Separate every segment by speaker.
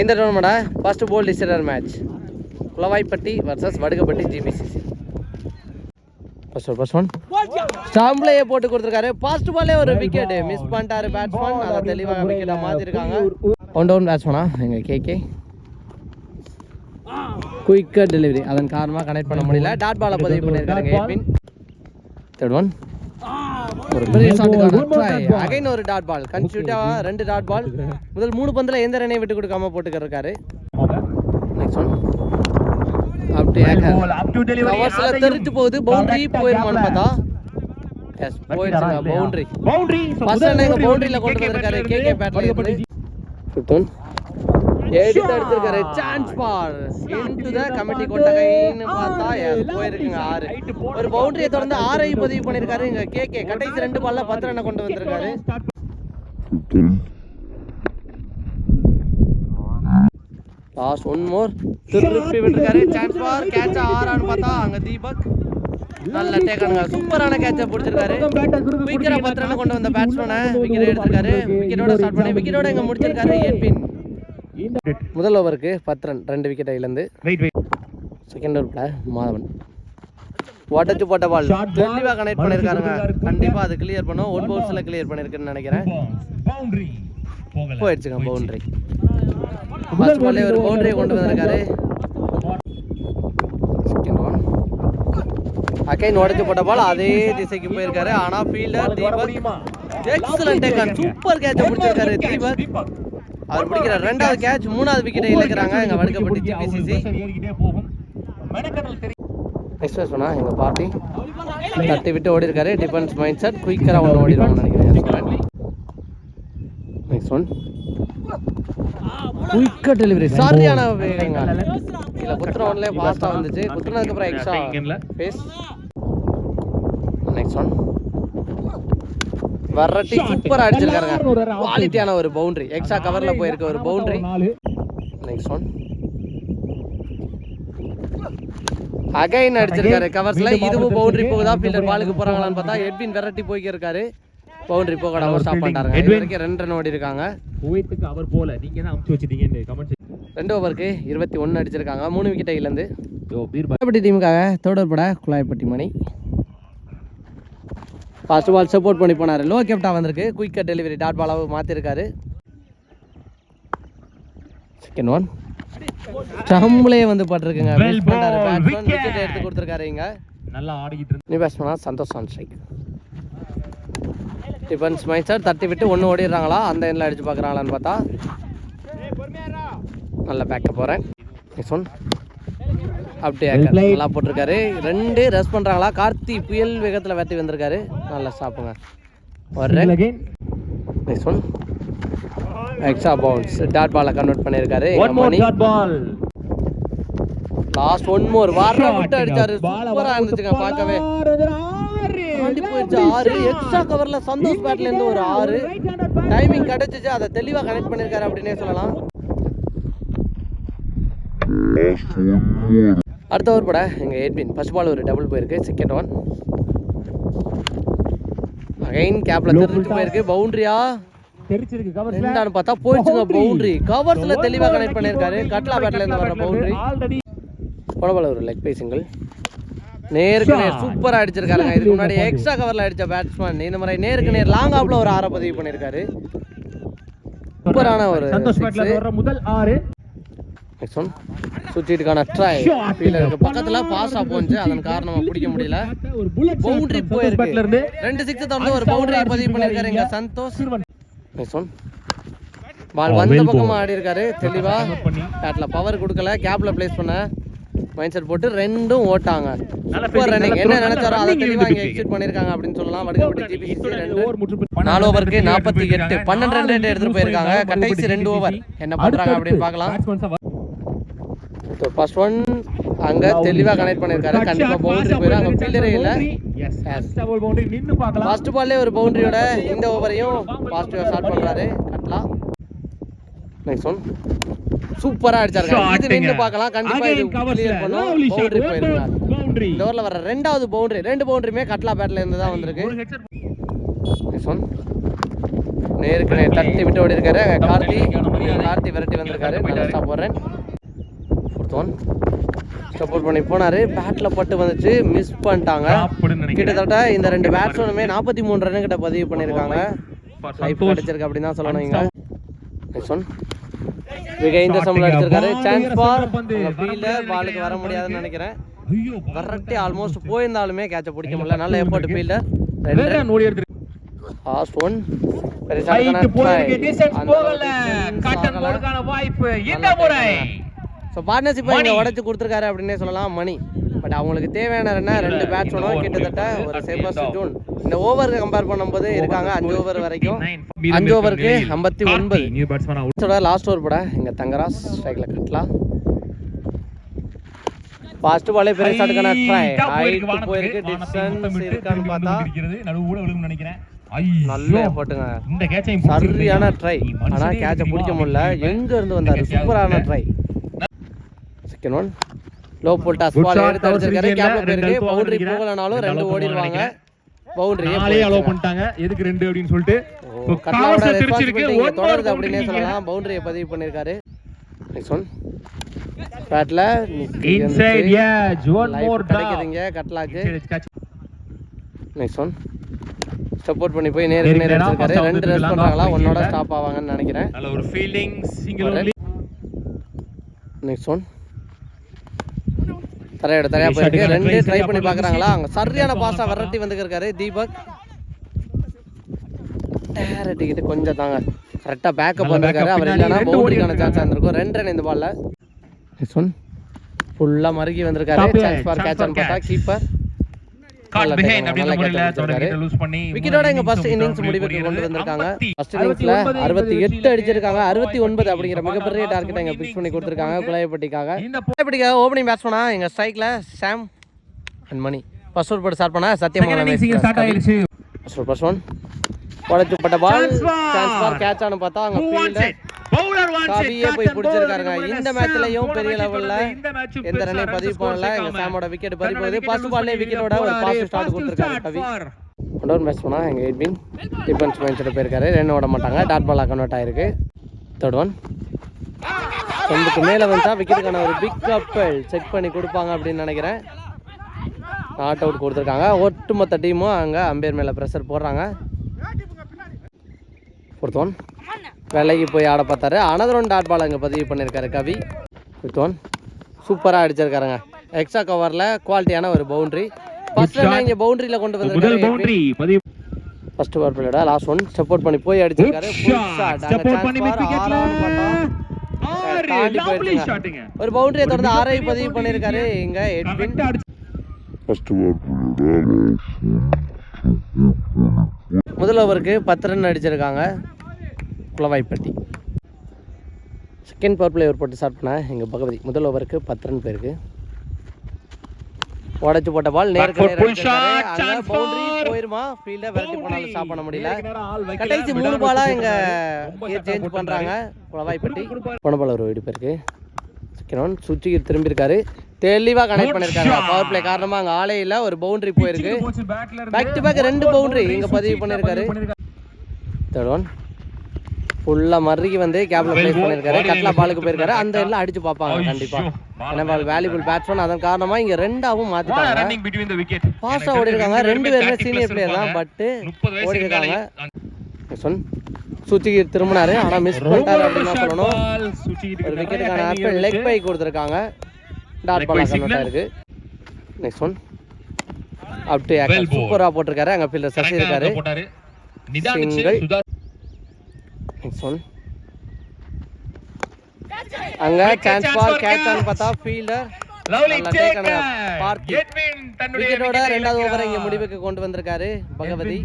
Speaker 1: இந்த டோர்னமெண்ட்டா first ball decider match Kulavaipatti versus Vadugapatti GBCC first one first one ஸ்டாம்ப்லேயே போட்டு கொடுத்துருக்காரு. First பாலே ஒரு விக்கெட் மிஸ் பண்ணிட்டாரு பேட்ஸ்மேன் அதை தெளிவாக விக்கெட்டாக மாற்றிருக்காங்க ஒன் டவுன் பேட்ஸ்மேனா எங்கள் கேகே குயிக்கர் டெலிவரி அதன் காரணமாக கனெக்ட் பண்ண முடியல. டாட் பாலை பதிவு பண்ணியிருக்காங்க ஏபின் தேர்ட் ஒன் பெரிய ஷாட்டுக்கான ட்ரை அகைன் ஒரு டாட் பால் கன்சியூட்டா ரெண்டு டாட் பால் முதல் மூணு பந்தில் எந்த ரனையும் விட்டு கொடுக்காம போட்டுக்கிட்டு இருக்காரு நெக்ஸ்ட் ஒன் அப்படியே கவர்ஸ்ல தெரிஞ்சு போகுது. பவுண்டரி போயிருமான்னு பார்த்தா? எஸ் போயிடுச்சுங்க பவுண்டரி
Speaker 2: பவுண்டரி
Speaker 1: ஃபர்ஸ்ட் ரன் எங்க பவுண்டரியில கொண்டு வந்திருக்காரு. கேகே ஃபிஃப்த் ஒன் எடுத்து அடிச்சிருக்காரு chance ball into the committee கொட்டகைன்னு பார்த்தா போயிருக்குங்க ஆறு. ஒரு பவுண்டரியை தொடர்ந்து ஆறை பதிவு பண்ணியிருக்காரு இங்க கேகே கடைசி ரெண்டு பால்ல பத்து ரன்னை கொண்டு வந்திருக்காரு. லாஸ்ட் ஒன் மோர் திருப்பி விட்டுருக்காரு. சான்ஸ் பார் கேட்ச் ஆறான்னு பார்த்தா அங்க தீபக். நல்ல டேக்கானுங்க சூப்பரான கேட்சை பிடிச்சிருக்காரு. விக்கெட்டை பத்து ரன் கொண்டு வந்த பேட்ஸ்மேனை விக்கெட் எடுத்திருக்காரு. விக்கெட்டோட ஸ்டார்ட் பண்ணி விக்கெட்டோட இங்க முடிச்சிருக்காரு ஏற்பின் முதல் ஓவருக்கு பத்து ரன் ரெண்டு விக்கெட்டை இழந்து. செகண்ட் ஓவர்ல மாதவன். உடச்சு போட்ட பால் தெளிவா கனெக்ட் பண்ணிருக்காருங்க. கண்டிப்பா அது கிளியர் பண்ணும். ஒன் பவுன்ஸ்ல கிளியர் பண்ணிருக்குன்னு நினைக்கிறேன். போயிடுச்சுங்க பவுண்டரி ஃபர்ஸ்ட் பால்லே ஒரு பவுண்டரியை கொண்டு வந்திருக்காரு. அகைன் உடச்சு போட்ட பால் அதே திசைக்கு போயிருக்காரு. ஆனா fielder Deepak. Excellent taken super கேட்சை பிடிச்சிருக்காரு. தீபக். அவர் பிடிக்கிற ரெண்டாவது கேட்ச் மூணாவது விக்கெட்டை இழக்கிறாங்க. எங்க வடுக்கப்பட்டி
Speaker 2: தெரியும்
Speaker 1: எக்ஸ்பிரஸ் பண்ணா எங்க பார்ட்டி? தட்டி விட்டு ஓடி இருக்காரு டிஃபென்ஸ் மைண்ட் செட் குயிக்கரா ஒன்று ஓடிடுவாங்கன்னு நினைக்கிறேன் நெக்ஸ்ட் ஒன் குயிக்கர் டெலிவரி சரியான இல்ல குத்துன ஒன்ல ஃபாஸ்டா வந்துச்சு. குத்துனதுக்கு அப்புறம் எக்ஸ்ட்ரா. பேஸ் நெக்ஸ்ட் ஒன் வரட்டி சூப்பரா அடிச்சிருக்காருங்க. குவாலிட்டியான ஒரு பவுண்டரி எக்ஸ்ட்ரா கவர்ல போயிருக்க ஒரு பவுண்டரி நெக்ஸ்ட் ஒன் அகைன் அடிச்சிருக்காரு. கவர்ஸ்ல இதுவும் பவுண்டரி போகுதா? ஃபீல்டர் பாலுக்கு போறாங்களான்னு பார்த்தா எட்வின் விரட்டி போய்க்கு இருக்காரு பவுண்டரி போகடாம ஸ்டாப் பண்ணிட்டாங்க இது வரைக்கும் ரெண்டு ரன் ஓடி இருக்காங்க.
Speaker 2: குவைத்துக்கு அவர் போல. நீங்க தான் அமுச்சு வச்சிட்டீங்க கமெண்ட்
Speaker 1: ரெண்டு ஓவருக்கு இருபத்தி ஒன்று அடிச்சிருக்காங்க. மூணு விக்கெட்டை இழந்து.
Speaker 2: யோ பீர்பா.
Speaker 1: குலாய்பட்டி டீமுக்காக தேர்ட் பட குலாய்பட்டி மணி. ஃபர்ஸ்ட் பால் சப்போர்ட் பண்ணி போனார். லோ கேப்டா வந்திருக்கு. குயிக்கர் டெலிவரி டாட் பாலாவை மாற்றிருக்காரு செகண்ட் ஒன் ஸ்டம்ப்லே வந்து பட்டிருக்குங்க. விக்கெட் எடுத்து கொடுத்துருக்காரு இங்க.
Speaker 2: நல்லா ஆடிக்கிட்டு
Speaker 1: நீ பேட்ஸ்மேனா Santhosh on strike defence mind sir தட்டி விட்டு ஒன்று ஓடிடுறாங்களா? அந்த எண்ணில் அடிச்சு பார்க்குறாங்களான்னு பார்த்தா. நல்லா பேக்க போகிறேன் நெக்ஸ்ட் ஒன் அப்படியே. நல்லா போட்டிருக்காரு. ரெண்டு ரஸ் பண்ணுறாங்களா கார்த்தி புயல் வேகத்தில் வெட்டி வந்திருக்காரு. நல்லா run
Speaker 2: again
Speaker 1: next one extra bounce dot பாலை கன்வெர்ட் பண்ணியிருக்காரு.
Speaker 2: One more shot ball
Speaker 1: last one more வார விட்டு அடிச்சாரு. சூப்பராக இருந்துச்சுங்க பார்க்கவே. தாண்டி போயிடுச்சு ஆறு. எக்ஸ்ட்ரா கவர்ல சந்தோஷ் பேட்ல இருந்து ஒரு ஆறு. டைமிங் கிடைச்சிச்சு. அதை தெளிவா கனெக்ட் பண்ணிருக்காரு அப்படின்னே சொல்லலாம். அடுத்த ஓவர் பட எங்க எட்வின் ஃபர்ஸ்ட் பால் ஒரு டபுள் போயிருக்கு. செகண்ட் ஒன் அகைன் கேப்ல தெரிஞ்சு போயிருக்கு. பவுண்டரியா ரெண்டான்னு பார்த்தா போயிடுச்சுங்க பவுண்டரி கவர்ஸ்ல தெளிவா கனெக்ட் பண்ணிருக்காரு கட்லா பேட்ல இருந்து வர பவுண்டரி போடபால ஒரு லெக் பை சிங்கிள் நேருக்கு நேர் சூப்பரா அடிச்சிருக்காருங்க. இதுக்கு முன்னாடி எக்ஸ்ட்ரா கவர்ல அடிச்ச பேட்ஸ்மேன் இந்த மாதிரி நேருக்கு நேர் லாங் ஆப்ல ஒரு ஆற பதிவு பண்ணிருக்காரு சூப்பரான ஒரு
Speaker 2: சந்தோஷ் பேட்ல வர்ற முதல் ஆறு.
Speaker 1: நெக்ஸ்ட் ஒன் சுற்றிட்டுக்கான ட்ரை ஃபீல்டருக்கு பக்கத்துல பாஸ்டா போச்சு அதன் காரணமா பிடிக்க முடியல.
Speaker 2: ஒரு புல்லட்
Speaker 1: பவுண்டரி போயிருக்கு.
Speaker 2: இருந்து
Speaker 1: ரெண்டு சிக்ஸ் தொடர்ந்து ஒரு பவுண்டரி பதிவு பண்ணிருக்காரு இங்க சந்தோஷ். நெக்ஸ்ட் ஒன் பால் வந்த பக்கமா ஆடி இருக்காரு தெளிவா. பேட்ல பவர் கொடுக்கல. கேப்ல பிளேஸ் பண்ண. மைண்ட் செட் போட்டு ரெண்டும் ஓட்டாங்க. சூப்பர் ரன்னிங் என்ன நினைச்சாரோ அதை தெளிவா இங்க எக்ஸிட் பண்ணிருக்காங்க அப்படின்னு சொல்லலாம். வடுகப்பட்டி ஜிபிசி ரெண்டு. நாலு ஓவருக்கு நாற்பத்தி எட்டு பன்னெண்டு ரன் எடுத்துட்டு போயிருக்காங்க. கடைசி ரெண்டு ஓவர் என்ன பண்றாங்க அப்படின்னு பார்க்கலாம். ஃபர்ஸ்ட் ஒன் அங்க தெளிவா கனெக்ட் பண்ணிருக்காரு. கண்டிப்பா பவுண்டரி போயிடும் அங்க ஃபீல்டரே இல்ல.
Speaker 2: நின்னு பார்க்கலாம்.
Speaker 1: ஃபர்ஸ்ட் பால்லே ஒரு பவுண்டரியோட இந்த ஓவரையும் பாசிட்டிவா ஸ்டார்ட் பண்றாரு. கட்லா நெக்ஸ்ட் ஒன் சூப்பரா அடிச்சாரு இது நின்னு பார்க்கலாம். கண்டிப்பா இது கிளியர் பண்ணும். பவுண்டரி போயிருக்காரு ஓவர்ல வர ரெண்டாவது பவுண்டரி ரெண்டு பவுண்டரியுமே கட்லா பேட்ல இருந்து தான் வந்திருக்கு. நெக்ஸ்ட் ஒன் நேருக்கு நேர் தட்டி விட்டு ஓடி இருக்காரு கார்த்தி கார்த்தி விரட்டி வந்திருக்காரு. நல்லா போடுறேன். ஃபோர்த் ஒன் சப்போர்ட் பண்ணி போனாரு. பேட்ல பட்டு வந்துச்சு. மிஸ் பண்ணிட்டாங்க. கிட்டத்தட்ட இந்த ரெண்டு பேட்ஸ்மேனுமே நாற்பத்தி மூணு ரன் கிட்ட பதிவு பண்ணியிருக்காங்க. லைஃப் கிடைச்சிருக்கு அப்படின்னு தான் சொல்லணும் இங்க. நெக்ஸ்ட் ஒன் மிக இந்த சம்பளம் அடிச்சிருக்காரு. சான்ஸ் ஃபார் ஃபீல்டர் பாலுக்கு வர முடியாதுன்னு நினைக்கிறேன். வரட்டி ஆல்மோஸ்ட் போயிருந்தாலுமே கேட்ச பிடிக்க முடியல. நல்ல எஃபோர்ட் ஃபீல்டர் ரெண்டு
Speaker 2: வேற ஓடி எடுத்து
Speaker 1: லாஸ்ட் ஒன்
Speaker 2: போயிருக்கு டிஸ்டன்ஸ் போகல. காட்டன் போர்டுக்கான வாய்ப்பு. இந்த முறை.
Speaker 1: ஸோ பார்ட்னர்ஷிப் உடச்சி கொடுத்துருக்காரு அப்படின்னே சொல்லலாம். மணி பட் அவங்களுக்கு தேவையான என்ன? ரெண்டு பேட்ஸ்மேனும் கிட்டத்தட்ட ஒரு சேஃபஸ்ட் ஜூன் இந்த ஓவருக்கு கம்பேர் பண்ணும்போது இருக்காங்க. அஞ்சு ஓவர் வரைக்கும். அஞ்சு ஓவருக்கு ஐம்பத்தி ஒன்பது. லாஸ்ட் ஓவர் பட இங்க தங்கராஜ் ஸ்ட்ரைக்ல கட்டலாம். ஃபர்ஸ்ட் பாலே பெரிய ட்ரை ஹைட் போயிருக்கு டிஸ்டன்ஸ் இருக்கான்னு பார்த்தா.
Speaker 2: நினைக்கிறேன்.
Speaker 1: நல்ல போட்டுங்க சரியான ட்ரை ஆனா கேட்ச பிடிக்க முடியல. எங்க இருந்து வந்தாரு? சூப்பரான try one low ball toss
Speaker 2: Good
Speaker 1: ball எடுத்து அடிச்சிருக்காரு. கேப்ல போயிருக்கு பவுண்டரி. போகலனாலும்
Speaker 2: ரெண்டு
Speaker 1: ஓடிடுவாங்க. பவுண்டரி
Speaker 2: நாலே அலோவ் பண்ணிட்டாங்க. எதுக்கு ரெண்டு அப்படின்னு சொல்லிட்டு.
Speaker 1: கட்லாவோட
Speaker 2: திருச்சிருக்கு
Speaker 1: அப்படின்னே
Speaker 2: boundary
Speaker 1: சொல்லலாம். பவுண்டரியை பதிவு பண்ணியிருக்காரு நெக்ஸ்ட் ஒன் பேட்ல
Speaker 2: இன்சைட் எட்ஜ் ஒன் மோர்
Speaker 1: கிடைக்குதுங்க. கட்லாக்கு நெக்ஸ்ட் ஒன் சப்போர்ட் பண்ணி போய் நேருக்கு நேர்
Speaker 2: first
Speaker 1: ரெண்டு ரெஸ்ட் பண்றாங்களா? ஒன்னோட. ஸ்டாப் ஆவாங்கன்னு நினைக்கிறேன்.
Speaker 2: நல்ல ஒரு ஃபீல்டிங் சிங்கிள்
Speaker 1: நெக்ஸ்ட் ஒன் தரையோட தரையா போயிருக்கு. ரெண்டு ட்ரை பண்ணி
Speaker 2: போட்டு
Speaker 1: பாக்குறாங்களா? அங்க சரியான
Speaker 2: one
Speaker 1: விரட்டி வந்துருக்காரு தீபக். டேரட்டிக்கிட்டு கொஞ்சம் தாங்க. கரெக்டா பேக்கப்
Speaker 2: backup
Speaker 1: அவர் இல்லைன்னா பவுண்டரிக்கான சான்ஸ் இருந்திருக்கும். ரெண்டு ரன் இந்த பால்ல நெக்ஸ்ட் ஒன் ஃபுல்லா மறுகி வந்திருக்காரு. சான்ஸ்
Speaker 2: Chance
Speaker 1: கேட்ச் பார்த்தா. கீப்பர்
Speaker 2: காட் பிஹைண்ட்
Speaker 1: take,
Speaker 2: அப்படின்ற
Speaker 1: நல்ல
Speaker 2: முறையில
Speaker 1: catch
Speaker 2: தொடர்ந்து
Speaker 1: எடுத்திருக்காரு.
Speaker 2: லூஸ் பண்ணி
Speaker 1: விக்கெட்டோட எங்க ஃபர்ஸ்ட் இன்னிங்ஸ் முடிவுக்கு கொண்டு வந்திருக்காங்க. ஃபர்ஸ்ட் இன்னிங்ஸ்ல அறுபத்தி எட்டு அடிச்சிருக்காங்க. அறுபத்தி ஒன்பது அப்படிங்கிற மிகப்பெரிய டார்கெட் எங்க பிக்ஸ் பண்ணி கொடுத்துருக்காங்க. குலாயப்பட்டிக்காக
Speaker 2: இந்த
Speaker 1: குலாயப்பட்டிக்காக ஓப்பனிங் பேட்ஸ்மனா எங்க ஸ்ட்ரைக்ல Sam and Mani first over போட்டு ஸ்டார்ட் பண்ணா
Speaker 2: ஸ்டார்ட்
Speaker 1: சத்தியமான
Speaker 2: ஆயிருச்சு
Speaker 1: ஃபர்ஸ்ட் ஃபர்ஸ்ட் ஒன் உடைச்சுப்பட்ட பால் சான்ஸ் ஃபார் கேட்ச் ஆனு பார்த்தா அங்க ஃபீல்டர் கவியே போய் பிடிச்சிருக்காருங்க. இந்த மேட்ச்லயும்
Speaker 2: போன
Speaker 1: பெரிய லெவல்ல எந்த
Speaker 2: runs
Speaker 1: பதிவு பண்ணல எங்க. சாமோட விக்கெட் பறி போகுது ஃபர்ஸ்ட் பால்லே விக்கெட்டோட ஒரு. பாஸ் ஸ்டார்ட் கொடுத்துருக்காரு கவி. ஒன் பேட்ஸ் பண்ணா எங்க எட்வின் டிஃபென்ஸ் மைண்ட் போயிருக்காரு. ரன் ஓட மாட்டாங்க. டாட் பாலா கன்வெர்ட் ஆயிருக்கு. தேர்ட் ஒன் சொந்துக்கு மேல வந்தா விக்கெட்டுக்கான ஒரு பிக் கப்பல் செக் பண்ணி கொடுப்பாங்க அப்படின்னு நினைக்கிறேன். நாட் அவுட் கொடுத்துருக்காங்க. ஒட்டுமொத்த டீமும் அங்க அம்பேர் மேல ப்ரெஷர் போடுறாங்க. ஃபோர்த் ஒன் வேலைக்கு போய் ஆட பார்த்தாரு. அனதர் ஒன் டாட் பால் அங்கே பதிவு பண்ணியிருக்காரு கவி. ஃபிஃப்த் ஒன் சூப்பராக அடிச்சிருக்காருங்க. எக்ஸ்ட்ரா கவரில் குவாலிட்டியான ஒரு பவுண்டரி ஃபர்ஸ்ட்
Speaker 2: shot.
Speaker 1: இங்கே பவுண்டரியில் கொண்டு
Speaker 2: முதல்
Speaker 1: வந்திருக்காரு ஃபர்ஸ்ட் ஓவர் பிளேட லாஸ்ட் ஒன் சப்போர்ட் பண்ணி போய் அடிச்சிருக்காரு. ஒரு பவுண்டரியை தொடர்ந்து ஆரை பதிவு பண்ணியிருக்காரு. இங்க. எட்வின் முதல் ஓவருக்கு பத்து ரன் அடிச்சிருக்காங்க. குளவாய்ப்பட்டி. செகண்ட் பவர் பிளேயர் போட்டு ஸ்டார்ட் பண்ண எங்கள் பகவதி. முதல் ஓவருக்கு பத்து ரன் போயிருக்கு. உடைச்சு போட்ட பால் நேருக்கு பவுண்டரி போயிருமா? ஃபீல்டர் விரட்டி போனாலும் ஸ்டாப் பண்ண முடியல. கடைசி மூணு பாலா
Speaker 2: ரொம்ப
Speaker 1: சேஞ்ச் பண்றாங்க குளவாய்ப்பட்டி. போன பால் ஒரு வீடு போயிருக்கு. செகண்ட் ஒன் சுவிட்சுக்கு திரும்பி இருக்காரு தெளிவா கனெக்ட் பண்ணிருக்காங்க. பவர் பிளே காரணமா அங்க ஆளே இல்ல. ஒரு பவுண்டரி போயிருக்கு. Back to back ரெண்டு boundary. இங்க பதிவு. பண்ணிருக்காரு. தேர்ட் ஒன் ஃபுல்லா மறுகி வந்து கேப்ல
Speaker 2: Well
Speaker 1: பிளேஸ்
Speaker 2: Body
Speaker 1: கட்லா பாலுக்கு போயிருக்காரு. அந்த எல்லாம் அடிச்சு பார்ப்பாங்க
Speaker 2: ஐயோ,
Speaker 1: கண்டிப்பா.
Speaker 2: ball
Speaker 1: ஏன்னா வேல்யூபிள் பேட்ஸ்மேன் அதன் காரணமா இங்க ரெண்டாவும்
Speaker 2: One
Speaker 1: மாத்திட்டாங்க.
Speaker 2: running between the wicket.
Speaker 1: ஃபாஸ்டா
Speaker 2: எனக்கு
Speaker 1: ஓடி இருக்காங்க ரெண்டு
Speaker 2: பேருமே
Speaker 1: பேருமே
Speaker 2: 30
Speaker 1: சீனியர் பிளேயர் தான்
Speaker 2: இருப்பாங்க.
Speaker 1: பட்
Speaker 2: 30 வயசுக்கு
Speaker 1: ஓடி இருக்காங்க சொன் சுத்திக்கு திரும்பினாரு. ஆனா மிஸ் பண்ணிட்டாரு அப்படின்னு சொல்லணும். ஒரு
Speaker 2: இருக்கு.
Speaker 1: விக்கெட்டுக்கான ஆப்பிள் லெக். பை கொடுத்துருக்காங்க. Dot ball convert. ஆயிருக்கு next one up to
Speaker 2: Well ball.
Speaker 1: சூப்பரா போட்டிருக்காரு. அங்க ஃபீல்டர் சசி இருக்காரு.
Speaker 2: போட்டாரு.
Speaker 1: ஒன் அங்க சான்ஸ் பால் கேட்ச் ஆன். பார்த்தா ஃபீல்டர் ரெண்டாவது ஓவர். இங்க முடிவுக்கு கொண்டு வந்திருக்காரு பகவதி.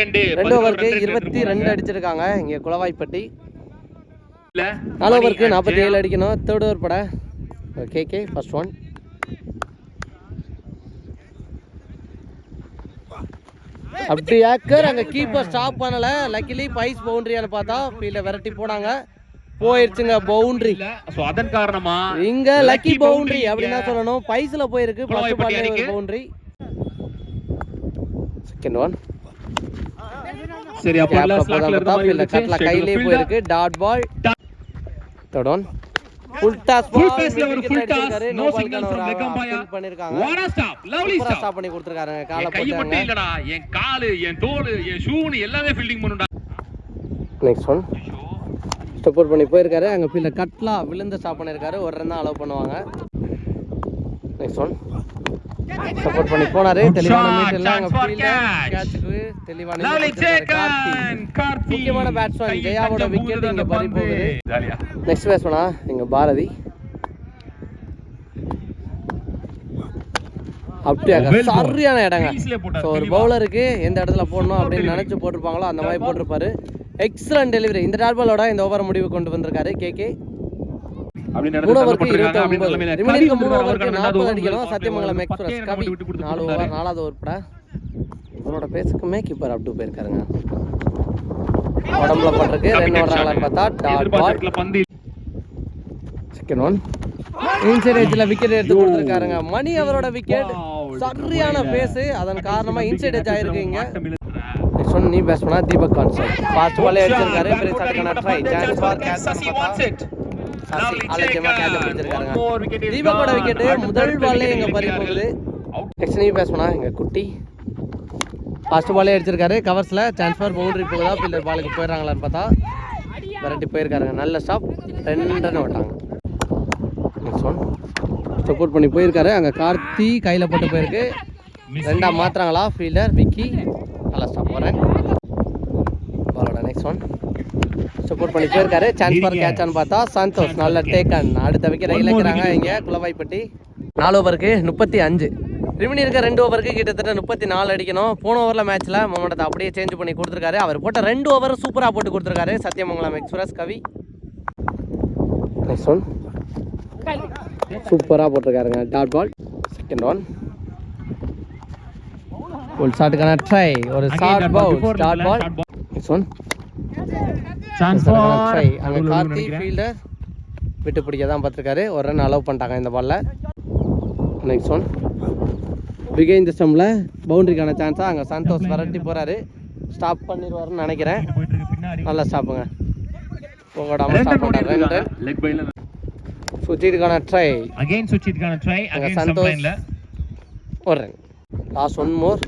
Speaker 1: ரெண்டு ஓவருக்கு இருபத்தி ரெண்டு. அடிச்சிருக்காங்க. இங்க குளவாய்ப்பட்டி
Speaker 2: இல்ல,
Speaker 1: நாலு ஓவருக்கு நாற்பத்தி. ஏழு அடிக்கணும். தேர்ட் ஓவர் பட. கே கே ஃபர்ஸ்ட் ஒன் அப்படி ஏக்கர் அங்க கீப்பர் ஸ்டாப் பண்ணல. லக்கிலி பைஸ் பவுண்டரியான்னு பார்த்தா ஃபீல்ட விரட்டி போனாங்க. போயிருச்சுங்க பவுண்டரி
Speaker 2: so அதன் காரணமா
Speaker 1: இங்க லக்கி பவுண்டரி அப்படின்னா. சொல்லணும். பைஸ்ல போயிருக்கு ஃபர்ஸ்ட்
Speaker 2: அணிக்கு.
Speaker 1: பவுண்டரி செகண்ட் ஒன்
Speaker 2: சரி அப்ப
Speaker 1: கையிலே போயிருக்கு. டாட் பால் தொடோன் ஃபுல் டாஸ்
Speaker 2: ஒரு
Speaker 1: நோ. பண்ணிருக்காங்க. சூப்பரா
Speaker 2: stop.
Speaker 1: ஸ்டாப் பண்ணி கொடுத்திருக்காங்க காலை
Speaker 2: என் கை மட்டும்
Speaker 1: போட்டாங்க
Speaker 2: இல்லடா. என் காலு என் தோல் என் ஷூனு எல்லாமே ஃபீல்டிங் பண்ணுடா
Speaker 1: நெக்ஸ்ட் ஒன் சப்போர்ட் பண்ணி போயிருக்காரு. அங்க ஃபீல்ட கட்லா விழுந்து ஸ்டாப் பண்ணிருக்காரு. ஒரு ரன் அலோவ் பண்ணுவாங்க. நெக்ஸ்ட் ஒன் சப்போர்ட் பண்ணி போனாரு. தெளிவான மீட் இல்ல அங்க ஃபீல்ட. கேட்சுக்கு தெளிவான
Speaker 2: லவ்லி டேக்கன் கார்த்தி.
Speaker 1: முக்கியமான
Speaker 2: கையில்
Speaker 1: ஜெயாவோட
Speaker 2: புகுந்தது
Speaker 1: இங்க பறி. போகுது.
Speaker 2: ஜாலியா.
Speaker 1: நெக்ஸ்ட் பேட்ஸ்மனா எங்க பாரதி. அப்படியா
Speaker 2: Well ball.
Speaker 1: சரியான இடங்க. ஸோ ஒரு. பவுலருக்கு எந்த இடத்துல போடணும் அப்படின்னு. நினைச்சு போட்டிருப்பாங்களோ அந்த மாதிரி போட்டிருப்பாரு. எக்ஸலன்ட் டெலிவரி இந்த டாட் பாலோட இந்த ஓவர் முடிவு கொண்டு வந்திருக்காரு K K Sathyamangalam express Kavi நாலு. ஓவர் நாலாவது ஓவர் இவரோட பேசுக்குமே கீப்பர் அப் டு போயிருக்காருங்க. உடம்புல பட்டிருக்கு. ரெண்டு வர்றாங்களான்னு பார்த்தா dot ball second one inside எட்ஜ்ல wicket எடுத்து கொடுத்துருக்காருங்க. மணி அவரோட விக்கெட் சரியான பேஸ் அதன் காரணமா இன்சைட் எட்ஜ் ஆயிருக்கு இங்க நெக்ஸ்ட் ஒன் நீ பேஸ் பண்ணா தீபக் கான்செப்ட் ஃபாஸ்ட் பாலே அடிச்சிருக்காரு. பெரிய ட்ரை சான்ஸ் ஃபார் கேட்ச் ஆலோக்கியமா கேட்ச்
Speaker 2: is
Speaker 1: தீபக்கோட
Speaker 2: gone.
Speaker 1: விக்கெட்
Speaker 2: அடுத்த
Speaker 1: முதல்
Speaker 2: wicket
Speaker 1: எங்க பறி. போகுது. நெக்ஸ்ட் நீ பண்ணா எங்க குட்டி ஃபர்ஸ்ட் பாலே அடிச்சிருக்காரு. கவர்ஸ்ல சான்ஸ் ஃபார் பவுண்டரி போகுதா ஃபீல்டர் பாலுக்கு போயிடுறாங்களான்னு பார்த்தா விரட்டி போயிருக்காருங்க. நல்ல ஸ்டாப் ரெண்டு ரன் விட்டாங்க நெக்ஸ்ட் ஒன் சப்போர்ட் பண்ணி போயிருக்காரு. அங்க கார்த்தி கையில போட்டு போயிருக்கு. ரெண்டா மாத்துறாங்களா ஃபீல்டர் விக்கி. நல்ல ஸ்டாப் வரேன் பாலோட நெக்ஸ்ட் ஒன் சப்போர்ட் பண்ணி போயிருக்காரு சான்ஸ் ஃபார் கேட்சான்னு பார்த்தா சந்தோஷ். நல்ல டேக்கன் அடுத்த விக்கெட் இழக்கிறாங்க இங்க குலவாய்ப்பட்டி நாலு ஓவருக்கு முப்பத்தி அஞ்சு. ரிமினி இருக்க ரெண்டு ஓவருக்கு கிட்டத்தட்ட முப்பத்தி நாலு அடிக்கணும். போன ஓவரில் மேட்ச்சில் மொமெண்டத்தை அப்படியே சேஞ்ச் பண்ணி கொடுத்துருக்காரு. அவர் போட்ட ரெண்டு ஓவர் சூப்பராக போட்டு கொடுத்துருக்காரு. Sathyamangalam express Kavi. Next one சூப்பராக போட்டிருக்காருங்க. டாட் பால் செகண்ட் ஒன் ஒரு ஷாட்டுக்கான ட்ரை ஒரு short ball dot ball. Next one
Speaker 2: For
Speaker 1: try அங்கே கார்த்தி. ஃபீல்டர் விட்டு பிடிக்க தான் பார்த்துருக்காரு. ஒரு ரன் அலோவ் பண்ணிட்டாங்க இந்த பால்ல நெக்ஸ்ட் ஒன் பிகைன் ஸ்டம்பில் பவுண்டரிக்கான சான்ஸாக அங்கே சந்தோஷ் விரட்டி போகிறாரு ஸ்டாப் பண்ணிடுவாருன்னு நினைக்கிறேன். நல்லா ஸ்டாப்புங்க
Speaker 2: ரெண்டு.
Speaker 1: ஸ்டாப் பண்ணுறாரு. சுஜித்துக்கான ட்ரை
Speaker 2: try,
Speaker 1: அங்க
Speaker 2: again
Speaker 1: சந்தோஷ். ஒரு ரன் லாஸ்ட் ஒன் மோர்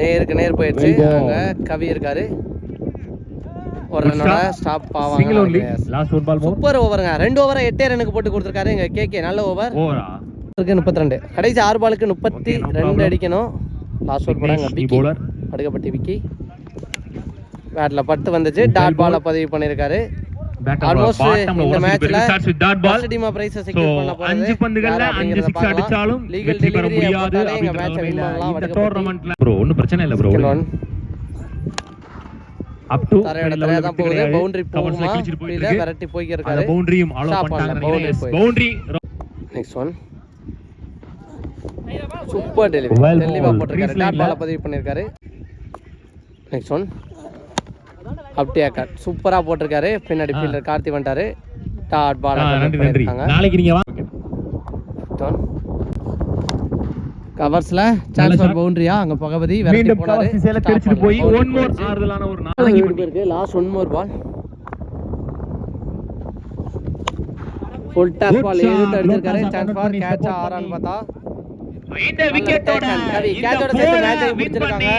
Speaker 1: நேருக்கு நேர் போயிடுச்சு. அங்கே கவி இருக்காரு. ஒரு ரன்னோட. Stop
Speaker 2: more.
Speaker 1: சூப்பர் ஓவருங்க ரெண்டு ஓவரை எட்டே ரனுக்கு போட்டு கொடுத்துருக்காரு எங்க கேகே நல்ல ஓவர்? இருக்கு முப்பத்தி ரெண்டு கடைசி ஆறு பாலுக்கு முப்பத்தி ரெண்டு. அடிக்கணும் last over
Speaker 2: bowler.
Speaker 1: Padukkappatti Vicky பேட்ல பட்டு வந்துச்சு டாட் பால பதிவு பண்ணிருக்காரு
Speaker 2: Back and
Speaker 1: almost
Speaker 2: ball. Bottom ல
Speaker 1: இந்த
Speaker 2: உரசி
Speaker 1: மேட்ச்ல
Speaker 2: போயிருக்கு. Starts with dot ball.
Speaker 1: First டீமா பிரைஸ்
Speaker 2: So,
Speaker 1: செக்யூர் பண்ண போறது
Speaker 2: அஞ்சு பந்துகள்ல அஞ்சு சிக்ஸ் அடிச்சாலும் வெற்றி பெற முடியாது ஒன்றும் பிரச்சனை இல்லை ப்ரோ அப் டு
Speaker 1: தரையோட தரையா தான் போகுது. பவுண்டரி போகுமா? இல்ல விரட்டி போய்க்கு
Speaker 2: அந்த
Speaker 1: இருக்காரு
Speaker 2: பவுண்டரியும் ஆல்
Speaker 1: Stop
Speaker 2: அவுட்
Speaker 1: பண்ணல,
Speaker 2: பண்ணிட்டாங்க.
Speaker 1: boundary போயிடுச்சு.
Speaker 2: Boundary
Speaker 1: next one super delivery
Speaker 2: Well
Speaker 1: தெளிவா
Speaker 2: ball.
Speaker 1: போட்டிருக்காரு.
Speaker 2: Crease
Speaker 1: டாட்
Speaker 2: line
Speaker 1: பால
Speaker 2: ல.
Speaker 1: பதிவு பண்ணிருக்காரு. நெக்ஸ்ட் ஒன் அப்படியே கட் சூப்பரா போட்டிருக்காரு. பின்னாடி. ஃபீல்டர் கார்த்தி வந்துட்டாரு. டாட் பால
Speaker 2: நன்றி நன்றி.
Speaker 1: பண்ணிருக்காங்க.
Speaker 2: நாளைக்கு நீங்க வாங்க
Speaker 1: கவர்ஸ்ல
Speaker 2: நல்ல
Speaker 1: சான்ஸ்
Speaker 2: shot.
Speaker 1: பவுண்டரியா அங்க பகவதி விரட்டி
Speaker 2: மீண்டும்
Speaker 1: போனாரு.
Speaker 2: சேல தெரிச்சுட்டு போய் ஒன் மோர் ஆறுதலான ஒரு நாளைக்கு
Speaker 1: நாளைக்கு இருக்கு. Last one more ball full toss ball. எழுத்து அடிச்சிருக்காரு. சான்ஸ் ஃபார் கேட்ச் ஆறான்னு. பார்த்தா.
Speaker 2: இந்த விக்கெட்டோட
Speaker 1: கேட்சோட சேர்த்து மேட்சை முடிச்சிருக்காங்க.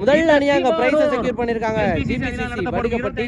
Speaker 1: முதல் அணியா அங்க பிரைஸை செக்யூர் பண்ணிருக்காங்க. ஜிபிசிசி வடுகப்பட்டி
Speaker 2: வடுகப்பட்டி